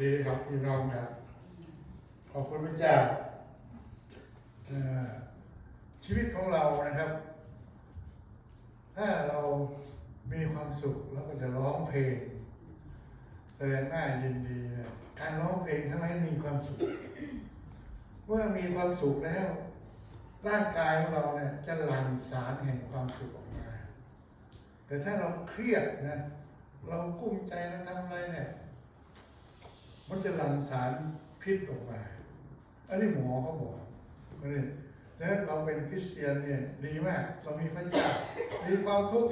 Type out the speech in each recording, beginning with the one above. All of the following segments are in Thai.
ดีครับพี่น้องครับขอบคุณพระเจ้าชีวิตของเรานะครับ ถ้าเรามีความสุขเราก็จะร้องเพลงแสดงหน้ายินดีนะการร้องเพลงทำให้มีความสุข เมื่อมีความสุขแล้ว ร่างกายของเราเนี่ยจะหลั่งสารแห่งความสุขออกมา แต่ถ้าเราเครียดนะ เรากุ้มใจเราทำอะไรเนี่ย มันจะหลั่งสารพิษออกมา อันนี้หมอเขาบอกนนี้แล้วเราเป็นคริสเตียนเนี่ยดีมากเรามีพระเจ้า มีความทุกข์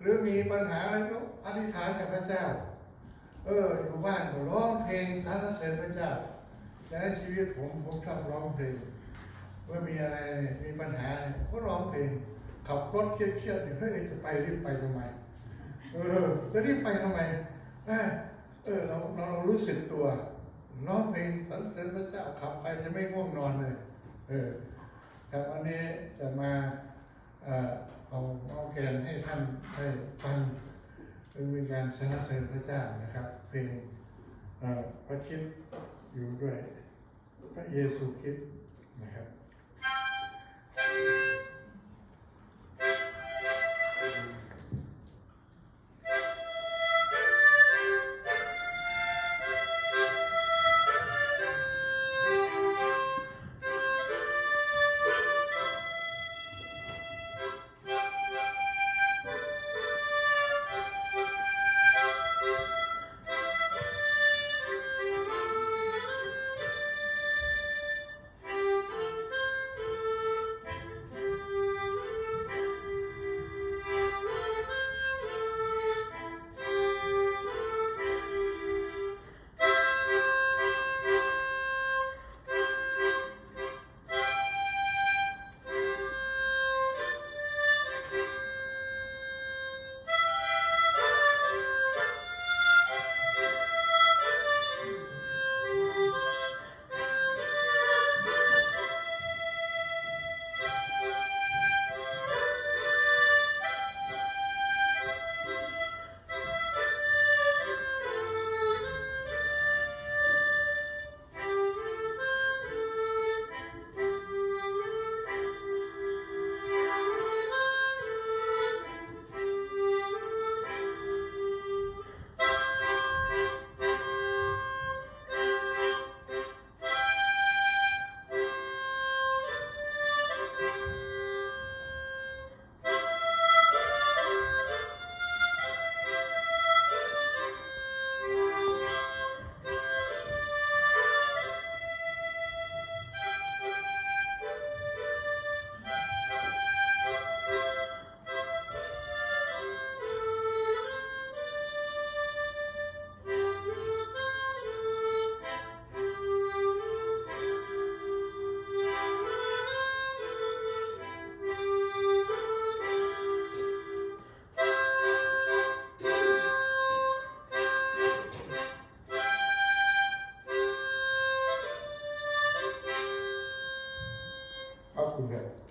หรือมีปัญหาอะไรก็อธิษฐานกับพระเจ้า เอออยู่บ้านก็ร้องเพลงสรรเสริญพระเจ้าฉะนั้นชีวิตผมผมชอบร้องเพลงเมื่อมีอะไรมีปัญหาอะไรก็ร้องเพลงขับรถเครียดๆเนี่ยเฮ้ยจะไปรีบไปทำไมเออจะรีบไปทำไม เออเราเราเรารู้สึกตัวร้องเพลงสรรเสริญพระเจ้าขับไปจะไม่ง่วงนอนเลย เออครับวันนี้จะมาเอ่อเอาเอาแกนให้ท่านได้ฟังเป็นการสรรเสริญพระเจ้านะครับเพลงเอ่อพระคิดอยู่ด้วย พระเยซูคริสต์นะครับ enggak